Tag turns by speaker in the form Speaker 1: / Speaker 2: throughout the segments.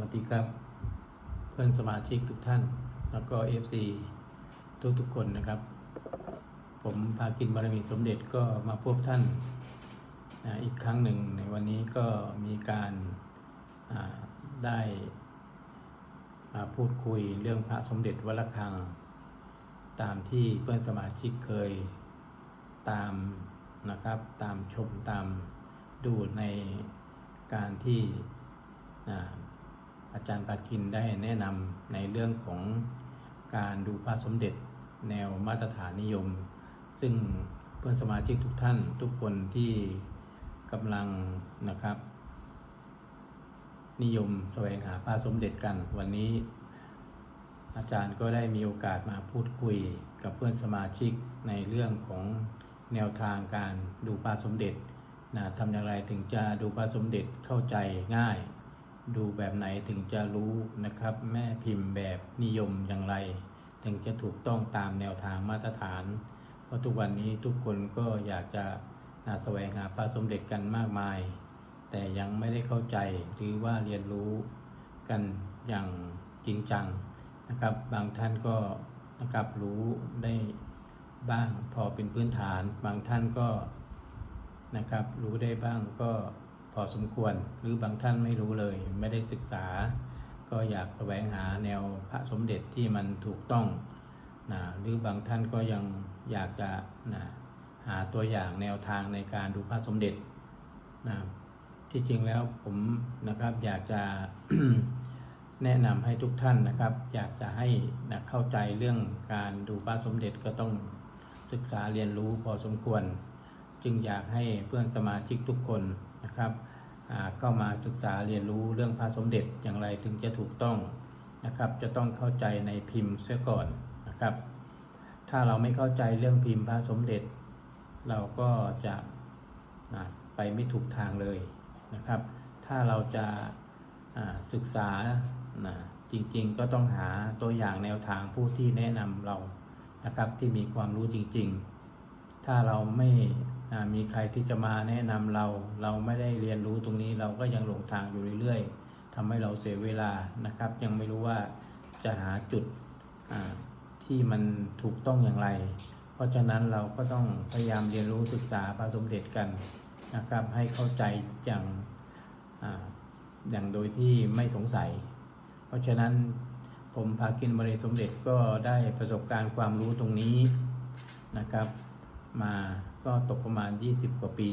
Speaker 1: วัสดีครับ เพื่อนสมาชิกทุกท่าน แล้วก็ FC ทุกทุกๆคนนะครับ ผมพากินบารมีสมเด็จก็มาพบท่านอีกครั้งหนึ่งในวันนี้ก็มีการได้อ่าพูดคุยเรื่องพระสมเด็จวัดระฆัง ตามที่เพื่อนสมาชิกเคยตามนะครับ ตามชมตามดูในการที่ อาอาจารย์ปากินได้แนะนำในเรื่องของการดูพระสมเด็จแนวมาตรฐานนิยม ซึ่งเพื่อนสมาชิกทุกท่านทุกคนที่กำลังนะครับ นิยมแสวงหาพระสมเด็จกันวันนี้ อาจารย์ก็ได้มีโอกาสมาพูดคุยกับเพื่อนสมาชิกในเรื่องของแนวทางการดูพระสมเด็จนะทำอย่างไรถึงจะดูพระสมเด็จเข้าใจง่าย ดูแบบไหนถึงจะรู้นะครับ แม่พิมพ์แบบนิยมอย่างไร ถึงจะถูกต้องตามแนวทางมาตรฐาน เพราะทุกวันนี้ทุกคนก็อยากจะนะแสวงหาพระสมเด็จกันมากมาย แต่ยังไม่ได้เข้าใจหรือว่าเรียนรู้กันอย่างจริงจังนะครับ บางท่านก็นะครับรู้ได้บ้างพอเป็นพื้นฐาน บางท่านก็นะครับรู้ได้บ้างก็ พอสมควร หรือบางท่านไม่รู้เลย ไม่ได้ศึกษา ก็อยากแสวงหาแนวพระสมเด็จที่มันถูกต้องนะหรือบางท่านก็ยังอยากจะนะหาตัวอย่างแนวทางในการดูพระสมเด็จนะที่จริงแล้วผมนะครับอยากจะแนะนำให้ทุกท่านนะครับ อยากจะให้นะเข้าใจเรื่องการดูพระสมเด็จก็ต้องศึกษาเรียนรู้พอสมควร จึงอยากให้เพื่อนสมาชิกทุกคน นะครับอ่าเข้ามาศึกษาเรียนรู้เรื่องพระสมเด็จอย่างไรถึงจะถูกต้องนะครับ จะต้องเข้าใจในพิมพ์เสียก่อนนะครับ ถ้าเราไม่เข้าใจเรื่องพิมพ์พระสมเด็จ เราก็จะไปไม่ถูกทางเลยนะครับ ถ้าเราจะศึกษาจริงๆ ก็ต้องหาตัวอย่างแนวทางผู้ที่แนะนำเรานะครับที่มีความรู้จริง ๆ ถ้าเราไม่ มีใครที่จะมาแนะนำเรา เราไม่ได้เรียนรู้ตรงนี้เราก็ยังหลงทางอยู่เรื่อยๆทำให้เราเสียเวลานะครับ ยังไม่รู้ว่าจะหาจุดที่มันถูกต้องอย่างไร เพราะฉะนั้นเราก็ต้องพยายามเรียนรู้ศึกษาพระสมเด็จกันนะครับ ให้เข้าใจอย่างออย่างโดยที่ไม่สงสัย เพราะฉะนั้นผมพากินบริสมเด็จก็ได้ประสบการณ์ความรู้ตรงนี้นะครับ มา ก็ตกประมาณ 20 กว่าปี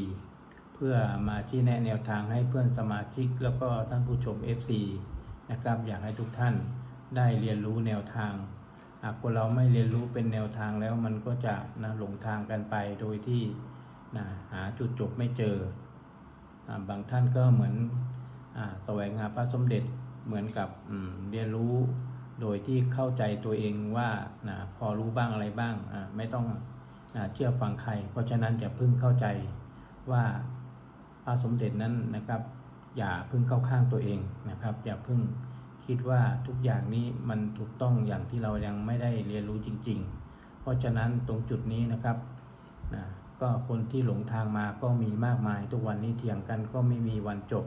Speaker 1: เพื่อมาชี้แนะแนวทางให้เพื่อนสมาชิกแล้วก็ท่านผู้ชม FC นะครับอยากให้ทุกท่านได้เรียนรู้แนวทางหากคนเราไม่เรียนรู้เป็นแนวทางแล้วมันก็จะนะหลงทางกันไปโดยที่นะหาจุดจบไม่เจออบางท่านก็เหมือนอแสวงหาพระสมเด็จเหมือนกับเรียนรู้โดยที่เข้าใจตัวเองว่านะพอรู้บ้างอะไรบ้างไม่ต้อง เชื่อฟังใคร เพราะฉะนั้นอย่าเพิ่งเข้าใจว่าพระสมเด็จนั้นนะครับ อย่าเพิ่งเข้าข้างตัวเองนะครับ อย่าเพิ่งคิดว่าทุกอย่างนี้มันถูกต้องอย่างที่เรายังไม่ได้เรียนรู้จริง ๆ เพราะฉะนั้นตรงจุดนี้นะครับนะก็คนที่หลงทางมาก็มีมากมาย ทุกวันนี้เถียงกันก็ไม่มีวันจบ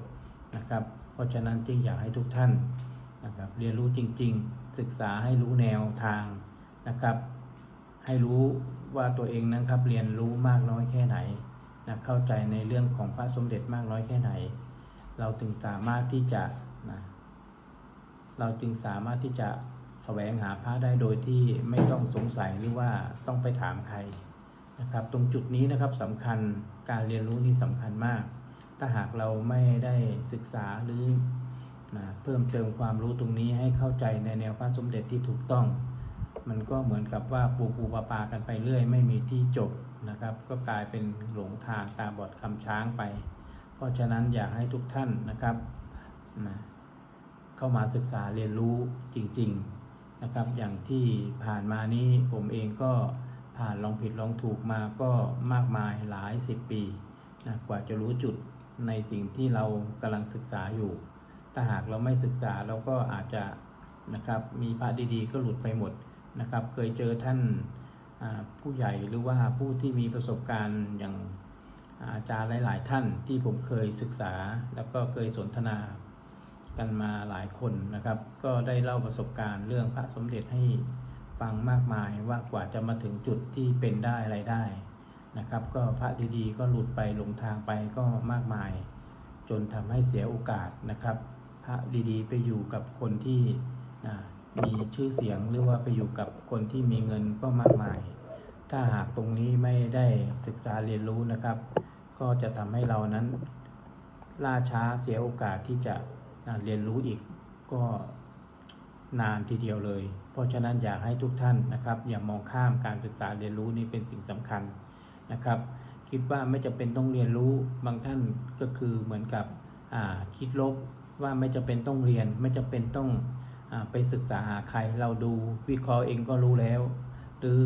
Speaker 1: นะครับ เพราะฉะนั้นจึงอยากให้ทุกท่านนะครับเรียนรู้จริง ๆ ศึกษาให้รู้แนวทางนะครับ ให้รู้ ว่าตัวเองนะครับเรียนรู้มากน้อยแค่ไหนนะเข้าใจในเรื่องของพระสมเด็จมากน้อยแค่ไหน เราถึงสามารถที่จะนะเราจึงสามารถที่จะแสวงหาพระได้โดยที่ไม่ต้องสงสัยหรือว่าต้องไปถามใครนะครับ ตรงจุดนี้นะครับสำคัญการเรียนรู้นี่สำคัญมาก ถ้าหากเราไม่ได้ศึกษาหรือนะเพิ่มเติมความรู้ตรงนี้ให้เข้าใจในแนวพระสมเด็จที่ถูกต้อง มันก็เหมือนกับว่าปูปูปลาปลากันไปเรื่อย ไม่มีที่จบนะครับ ก็กลายเป็นหลงทางตาบอดคำช้างไป เพราะฉะนั้นอยากให้ทุกท่านนะครับนะเข้ามาศึกษาเรียนรู้จริง ๆนะครับ อย่างที่ผ่านมานี้ผมเองก็ผ่านลองผิดลองถูกมาก็มากมายหลายสิบปีนะกว่าจะรู้จุดในสิ่งที่เรากำลังศึกษาอยู่ ถ้าหากเราไม่ศึกษาเราก็อาจจะนะครับ มีพระดีๆก็หลุดไปหมด นะครับ เคยเจอท่านผู้ใหญ่หรือว่าผู้ที่มีประสบการณ์อย่างอาจารย์หลาย ๆ ท่านที่ผมเคยศึกษา แล้วก็เคยสนทนากันมาหลายคนนะครับ ก็ได้เล่าประสบการณ์เรื่องพระสมเด็จให้ฟังมากมายว่ากว่าจะมาถึงจุดที่เป็นได้อะไรได้นะครับ ก็พระดีๆก็หลุดไปหลงทางไปก็มากมาย จนทำให้เสียโอกาสนะครับ พระดีๆ ไปอยู่กับคนที่ มีชื่อเสียงหรือว่าไปอยู่กับคนที่มีเงินก็มากมาย ถ้าหากตรงนี้ไม่ได้ศึกษาเรียนรู้นะครับ ก็จะทำให้เรานั้น ล่าช้าเสียโอกาสที่จะเรียนรู้อีกก็นานทีเดียวเลย เพราะฉะนั้นอยากให้ทุกท่านนะครับ อย่ามองข้ามการศึกษาเรียนรู้นี่เป็นสิ่งสำคัญนะครับ คิดว่าไม่จำเป็นต้องเรียนรู้บางท่านก็คือเหมือนกับคิดลบว่าไม่จำเป็นต้องเรียน ไม่จำเป็นต้อง ไปศึกษาหาใครเราดูวิเคราะห์เองก็รู้แล้ว หรือ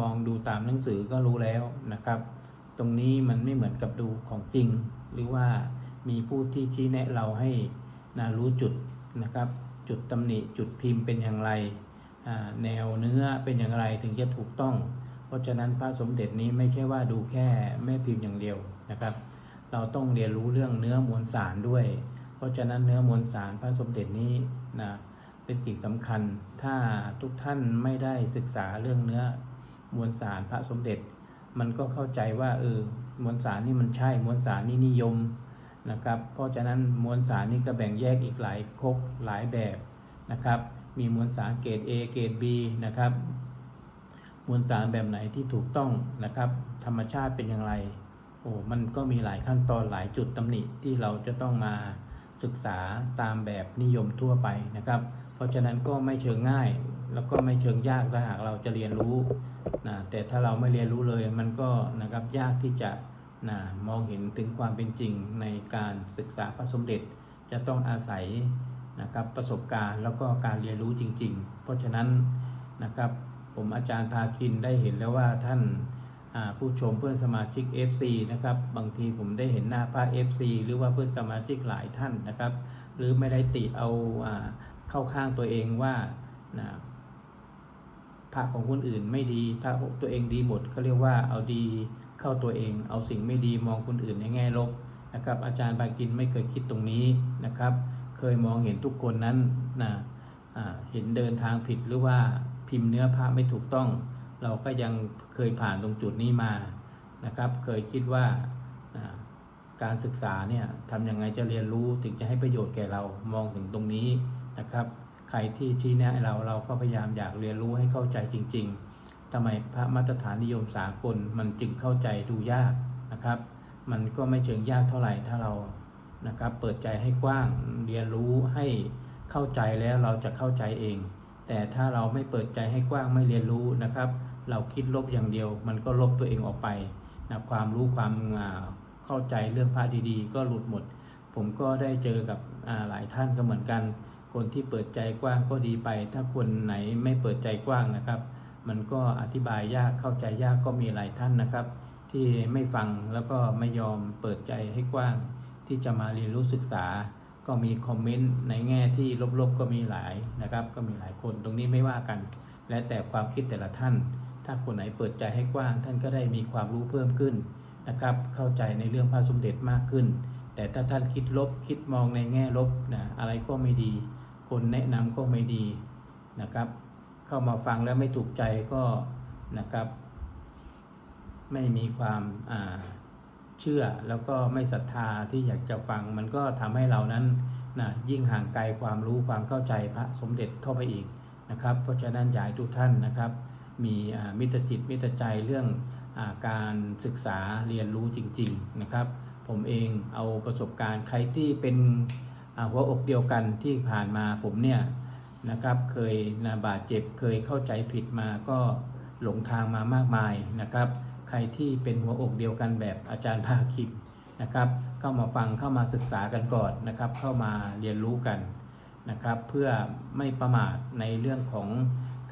Speaker 1: มองดูตามหนังสือก็รู้แล้วนะครับ ตรงนี้มันไม่เหมือนกับดูของจริง หรือว่ามีผู้ที่ชี้แนะเราให้นะรู้จุดนะครับ จุดตำหนิจุดพิมพ์เป็นอย่างไร แนวเนื้อเป็นอย่างไรถึงจะถูกต้อง เพราะฉะนั้นพระสมเด็จนี้ไม่ใช่ว่าดูแค่แม่พิมพ์อย่างเดียวนะครับ เราต้องเรียนรู้เรื่องเนื้อมวลสารด้วย เพราะฉะนั้นเนื้อมวลสารพระสมเด็จนี้นะ เป็นสิ่งสำคัญ ถ้าทุกท่านไม่ได้ศึกษาเรื่องเนื้อมวลสารพระสมเด็จ มันก็เข้าใจว่าเออมวลสารนี่มันใช่มวลสารนี่นิยมนะครับ เพราะฉะนั้นมวลสารนี่ก็แบ่งแยกอีกหลายคกหลายแบบนะครับ มีมวลสารเกรด A เกรด B นะครับ มวลสารแบบไหนที่ถูกต้องนะครับ ธรรมชาติเป็นอย่างไรโอ้มันก็มีหลายขั้นตอนหลายจุดตำหนิที่เราจะต้องมาศึกษาตามแบบนิยมทั่วไปนะครับ ราะฉะนั้นก็ไม่เชิงง่าย แล้วก็ไม่เชิงยากถ้าหากเราจะเรียนรู้นะแต่ถ้าเราไม่เรียนรู้เลยมันก็นะครับยากที่จะนะมองเห็นถึงความเป็นจริงในการศึกษาพระสมเด็จจะต้องอาศัยนะครับประสบการณ์แล้วก็การเรียนรู้จริง ๆ เพราะฉะนั้นนะครับผมอาจารย์พาคินได้เห็นแล้วว่าท่านผู้ชมเพื่อนสมาชิก FC นะครับบางทีผมได้เห็นหน้าพระ FC หรือว่าเพื่อนสมาชิกหลายท่านนะครับ หรือไม่ได้ติเอาอา เข้าข้างตัวเองว่านะพระของคนอื่นไม่ดีพระตัวเองดีหมดเขาเรียกว่าเอาดีเข้าตัวเอง เอาสิ่งไม่ดีมองคนอื่นในแง่ลบนะครับ อาจารย์บากินไม่เคยคิดตรงนี้นะครับ เคยมองเห็นทุกคนนั้นนะอ่าเห็นเดินทางผิดหรือว่าพิมพ์เนื้อพระไม่ถูกต้อง เราก็ยังเคยผ่านตรงจุดนี้มานะครับ เคยคิดว่าการศึกษาเนี่ยทำยังไงจะเรียนรู้ถึงจะให้ประโยชน์แก่เรามองถึงตรงนี้ นะครับ ใครที่ชี้แนะเราเราก็พยายามอยากเรียนรู้ให้เข้าใจจริง ๆทำไมพระมาตรฐานนิยมสากลมันจึงเข้าใจดูยากนะครับ มันก็ไม่เชิงยากเท่าไหร่ถ้าเรานะครับ เปิดใจให้กว้างเรียนรู้ให้เข้าใจแล้วเราจะเข้าใจเอง แต่ถ้าเราไม่เปิดใจให้กว้างไม่เรียนรู้นะครับ เราคิดลบอย่างเดียว มันก็ลบตัวเองออกไปนะความรู้ความเข้าใจเรื่องพระดีๆ ก็หลุดหมด ผมก็ได้เจอกับหลายท่านก็เหมือนกัน คนที่เปิดใจกว้างก็ดีไป ถ้าคนไหนไม่เปิดใจกว้างนะครับ มันก็อธิบายยากเข้าใจยากก็มีหลายท่านนะครับ ที่ไม่ฟังแล้วก็ไม่ยอมเปิดใจให้กว้าง ที่จะมาเรียนรู้ศึกษา ก็มีคอมเมนต์ในแง่ที่ลบๆก็มีหลายนะครับ ก็มีหลายคนตรงนี้ไม่ว่ากัน และแต่ความคิดแต่ละท่าน ถ้าคนไหนเปิดใจให้กว้าง ท่านก็ได้มีความรู้เพิ่มขึ้นนะครับ เข้าใจในเรื่องพระสมเด็จมากขึ้น แต่ถ้าท่านคิดลบคิดมองในแง่ลบนะอะไรก็ไม่ดี คนแนะนำก็ไม่ดีนะครับ เข้ามาฟังแล้วไม่ถูกใจก็นะครับ ไม่มีความอ่าเชื่อแล้วก็ไม่ศรัทธาที่อยากจะฟัง มันก็ทำให้เรานั้นนะยิ่งห่างไกลความรู้ความเข้าใจพระสมเด็จเข้าไปอีกนะครับ เพราะฉะนั้นอยากทุกท่านนะครับ มีมิตรจิตมิตรใจเรื่องอการศึกษาเรียนรู้จริง ๆนะครับ ผมเองเอาประสบการณ์ใครที่เป็น หัวอกเดียวกันที่ผ่านมาผมเนี่ยนะครับเคยนะบาดเจ็บเคยเข้าใจผิดมาก็หลงทางมามากมายนะครับ ใครที่เป็นหัวอกเดียวกันแบบอาจารย์ภาคิมนะครับ เข้ามาฟังเข้ามาศึกษากันก่อนนะครับ เข้ามาเรียนรู้กันนะครับ เพื่อไม่ประมาทในเรื่องของ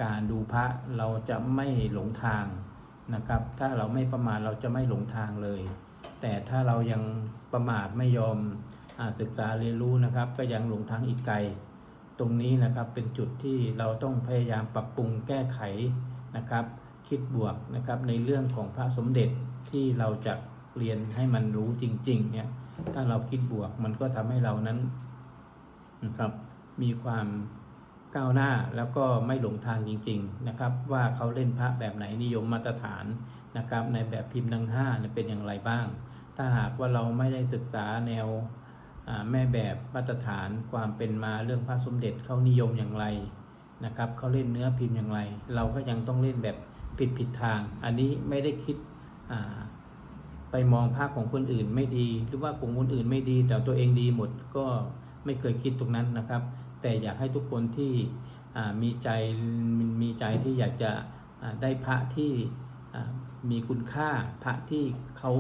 Speaker 1: การดูพระเราจะไม่หลงทางนะครับ ถ้าเราไม่ประมาทเราจะไม่หลงทางเลย แต่ถ้าเรายังประมาทไม่ยอม ศึกษาเรียนรู้นะครับ ก็ยังหลงทางอีกไกล ตรงนี้นะครับเป็นจุดที่เราต้องพยายามปรับปรุงแก้ไขนะครับ คิดบวกนะครับในเรื่องของพระสมเด็จที่เราจะเรียนให้มันรู้จริง ๆ เนี่ย ถ้าเราคิดบวกมันก็ทำให้เรานั้นนะครับ มีความก้าวหน้าแล้วก็ไม่หลงทางจริง ๆนะครับ ว่าเขาเล่นพระแบบไหนนิยมมาตรฐานนะครับ ในแบบพิมพ์ทั้งห้าเป็นอย่างไรบ้าง ถ้าหากว่าเราไม่ได้ศึกษาแนว แม่แบบมาตรฐานความเป็นมาเรื่องพระสมเด็จเขานิยมอย่างไรนะครับเขาเล่นเนื้อพิมพ์อย่างไร เราก็ยังต้องเล่นแบบผิดผิดทาง อันนี้ไม่ได้คิดไปมองภาพของคนอื่นไม่ดี หรือว่ากลุ่มคนอื่นไม่ดี แต่ตัวเองดีหมดก็ไม่เคยคิดตรงนั้นนะครับ แต่อยากให้ทุกคนที่มีใจมีใจที่อยากจะได้พระที่มีคุณค่าพระที่เขา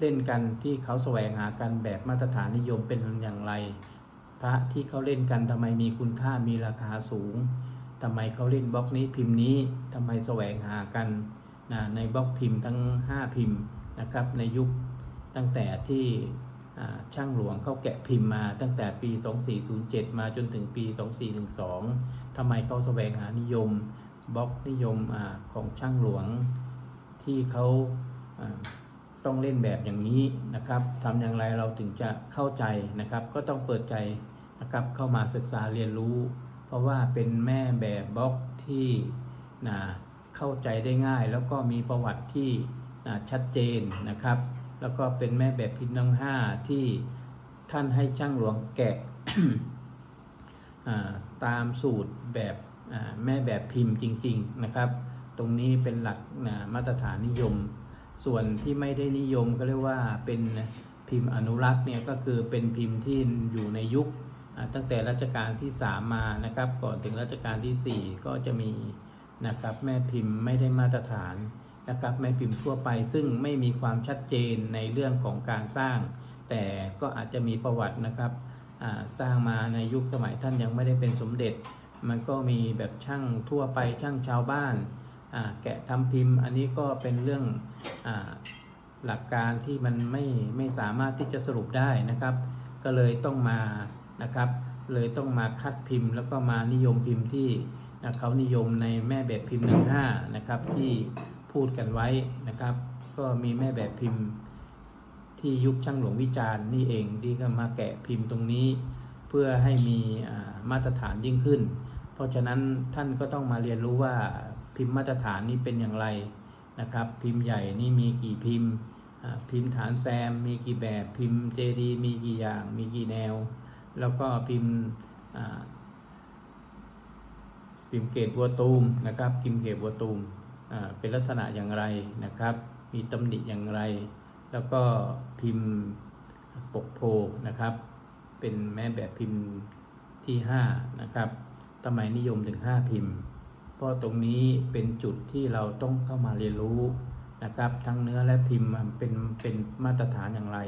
Speaker 1: เล่นกันที่เขาแสวงหากันแบบมาตรฐานนิยมเป็นอย่างไร พระที่เขาเล่นกันทำไมมีคุณค่ามีราคาสูงทำไมเขาเล่นบล็อกนี้พิมพ์นี้ทำไมแสวงหากันนะในบล็อกพิมพ์ทั้ง 5 พิมพ์นะครับในยุคตั้งแต่ที่ช่างหลวงเขาแกะพิมพ์มาตั้งแต่ปี 2407 มาจนถึงปี 2412ทำไมเขาแสวงหานิยมบล็อกนิยมอของช่างหลวงที่เขา ต้องเล่นแบบอย่างนี้นะครับทำอย่างไรเราถึงจะเข้าใจนะครับ ก็ต้องเปิดใจนะครับเข้ามาศึกษาเรียนรู้ เพราะว่าเป็นแม่แบบบล็อกที่นะเข้าใจได้ง่าย แล้วก็มีประวัติที่นะชัดเจนนะครับ แล้วก็เป็นแม่แบบพิมพ์ทั้งห้าที่ท่านให้ช่างหลวงแกะตามสูตรแบบแม่แบบพิมพ์จริง ๆนะครับ ตรงนี้เป็นหลักมาตรฐานนิยม ส่วนที่ไม่ได้นิยมก็เรียกว่าเป็นพิมพ์อนุรักษ์เนี่ยก็คือเป็นพิมพ์ที่อยู่ในยุคตั้งแต่รัชกาลที่ 3 มานะครับ ก่อนถึงรัชกาลทีสี่ 4 ก็จะมีนะครับแม่พิมพ์ไม่ได้มาตรฐานนะครับแม่พิมพ์ทั่วไปซึ่งไม่มีความชัดเจนในเรื่องของการสร้าง แต่ก็อาจจะมีประวัตินะครับสร้างมาในยุคสมัยท่านยังไม่ได้เป็นสมเด็จ มันก็มีแบบช่างทั่วไปช่างชาวบ้าน แกะทำพิมพ์อันนี้ก็เป็นเรื่องอหลักการที่มันไม่ไม่สามารถที่จะสรุปได้นะครับ ก็เลยต้องมานะครับ เลยต้องมาคัดพิมพ์ แล้วก็มานิยมพิมพ์ที่นะเขานิยมในแม่แบบพิมพ์หนึ่งห้านะครับที่พูดกันไว้นะครับ ก็มีแม่แบบพิมพ์ที่ยุคช่างหลวงวิจารณ์นี่เองที่ก็มาแกะพิมพ์ตรงนี้ เพื่อให้มีมาตรฐานยิ่งขึ้น เพราะฉะนั้นท่านก็ต้องมาเรียนรู้ว่า พิมพ์มาตรฐานนี้เป็นอย่างไรนะครับ พิมพ์ใหญ่นี่มีกี่พิมพ์ พิมพ์ฐานแซม มีกี่แบบ พิมพ์เจดีมีกี่อย่าง มีกี่แนว แล้วก็พิมพ์พิมพ์เกตบัวตูมนะครับ พิมพ์เกตบัวตูมเป็นลักษณะอย่างไรนะครับ มีตำหนิอย่างไร แล้วก็พิมพ์ปกโพนะครับ เป็นแม่แบบพิมพ์ที่ 5 นะครับทำไมนิยมถึง 5 พิมพ์ เพราะตรงนี้เป็นจุดที่เราต้องเข้ามาเรียนรู้นะครับ ทั้งเนื้อและพิมพ์เป็นเป็นมาตรฐานอย่างไร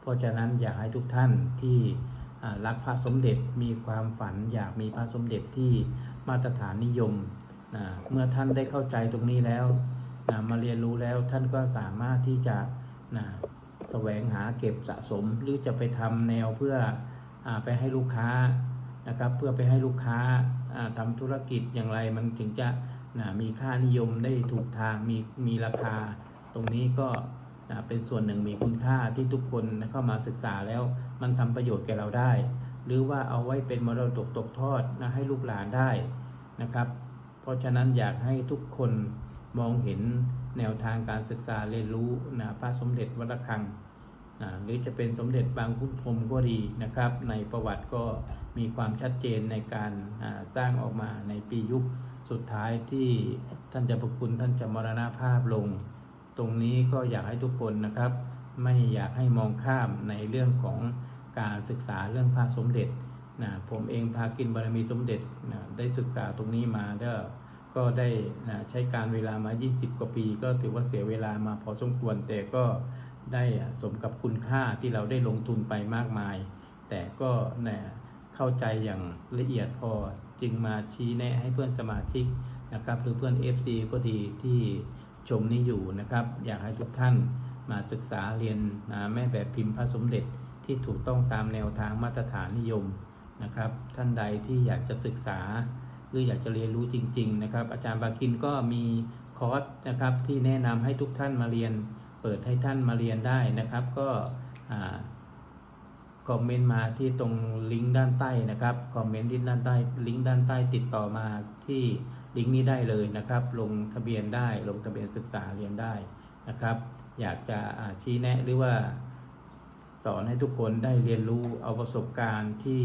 Speaker 1: เพราะฉะนั้นอยากให้ทุกท่านที่รักพระสมเด็จมีความฝันอยากมีพระสมเด็จที่มาตรฐานนิยมนะเมื่อท่านได้เข้าใจตรงนี้แล้วนะมาเรียนรู้แล้วท่านก็สามารถที่จะนะแสวงหาเก็บสะสมหรือจะไปทำแนวเพื่ออไปให้ลูกค้านะครับ เพื่อไปให้ลูกค้า ทำธุรกิจอย่างไรมันถึงจะนะมีค่านิยมได้ถูกทางมีมีราคา ตรงนี้ก็นะเป็นส่วนหนึ่งมีคุณค่าที่ทุกคนเข้ามาศึกษาแล้วมันทำประโยชน์แก่เราได้ หรือว่าเอาไว้เป็นมรดกตกทอดนะให้ลูกหลานได้นะครับ เพราะฉะนั้นอยากให้ทุกคนมองเห็นแนวทางการศึกษาเรียนรู้นะพระสมเด็จวัดระฆัง หรือจะเป็นสมเด็จบางพุทธพรมก็ดีนะครับ ในประวัติก็มีความชัดเจนในการสร้างออกมาในปียุคสุดท้ายที่ท่านจะประคุณท่านจะมรณภาพลง ตรงนี้ก็อยากให้ทุกคนนะครับ ไม่อยากให้มองข้ามในเรื่องของการศึกษาเรื่องพระสมเด็จนะผมเองพากินบารมีสมเด็จนะได้ศึกษาตรงนี้มาก็ก็ได้นะใช้การเวลามา 20 กว่าปี ก็ถือว่าเสียเวลามาพอสมควรแต่ก็ ได้สมกับคุณค่าที่เราได้ลงทุนไปมากมาย แต่ก็นะเข้าใจอย่างละเอียดพอจึงมาชี้แนะให้เพื่อนสมาชิกนะครับ หรือเพื่อน FC ก็ดีที่ชมนี้อยู่นะครับ อยากให้ทุกท่านมาศึกษาเรียนนะแม่แบบพิมพ์พระสมเด็จที่ถูกต้องตามแนวทางมาตรฐานนิยมนะครับ ท่านใดที่อยากจะศึกษา หรืออยากจะเรียนรู้จริง ๆ นะครับ อาจารย์บาคินก็มีคอร์สนะครับที่แนะนำให้ทุกท่านมาเรียน เปิดให้ท่านมาเรียนได้นะครับ ก็คอมเมนต์มาที่ตรงลิงก์ด้านใต้นะครับคอมเมนต์ที่ด้านใต้ลิงก์ด้านใต้ติดต่อมาที่ลิงก์นี้ได้เลยนะครับ ลงทะเบียนได้ลงทะเบียนศึกษาเรียนได้นะครับ อยากจะชี้แนะหรือว่าสอนให้ทุกคนได้เรียนรู้เอาประสบการณ์ที่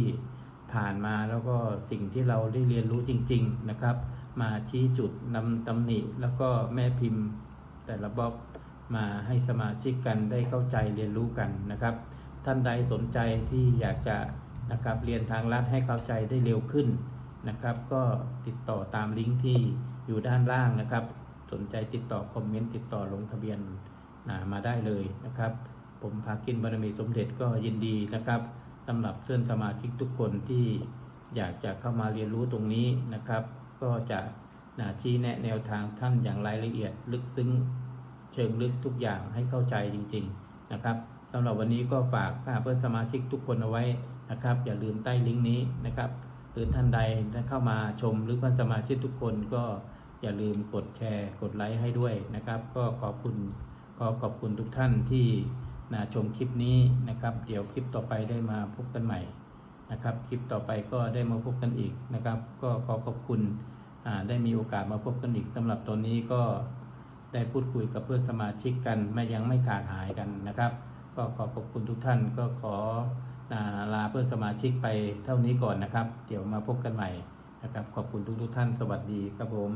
Speaker 1: ผ่านมาแล้วก็สิ่งที่เราได้เรียนรู้จริง ๆนะครับ มาชี้จุดนำตำหนิแล้วก็แม่พิมพ์แต่ละบล็อก มาให้สมาชิกกันได้เข้าใจเรียนรู้กันนะครับ ท่านใดสนใจที่อยากจะนะครับเรียนทางลัดให้เข้าใจได้เร็วขึ้นนะครับ ก็ติดต่อตามลิงก์ที่อยู่ด้านล่างนะครับ สนใจติดต่อคอมเมนต์ติดต่อลงทะเบียนนะมาได้เลยนะครับ ผมภากินบารมีสมเด็จก็ยินดีนะครับสำหรับเพื่อนสมาชิกทุกคนที่อยากจะเข้ามาเรียนรู้ตรงนี้นะครับ ก็จะนะชี้แนะแนวทางท่านอย่างรายละเอียดลึกซึ้ง เชิงลึกทุกอย่างให้เข้าใจจริง ๆนะครับสำหรับวันนี้ก็ฝากเพื่อนสมาชิกทุกคนเอาไว้นะครับ อย่าลืมใต้ลิงก์นี้นะครับ หรือท่านใดถ้านเข้ามาชมหรือเพื่อนสมาชิกทุกคนก็อย่าลืมกดแชร์ กดไลค์ให้ด้วยนะครับ ก็ขอบคุณขอขอบคุณทุกท่านที่นะชมคลิปนี้นะครับ เดี๋ยวคลิปต่อไปได้มาพบกันใหม่นะครับ คลิปต่อไปก็ได้มาพบกันอีกนะครับ ก็ขอขอบคุณอ่าได้มีโอกาสมาพบกันอีกสำหรับตอนนี้ก็ ได้พูดคุยกับเพื่อนสมาชิกกันไม่ยังไม่ขาดหายกันนะครับ ก็ขอขอบคุณทุกท่านก็ขอาลาเพื่อนสมาชิกไปเท่านี้ก่อนนะครับ เดี๋ยวมาพบกันใหม่นะครับ ขอบคุณทุกทุกท่านสวัสดีครับผม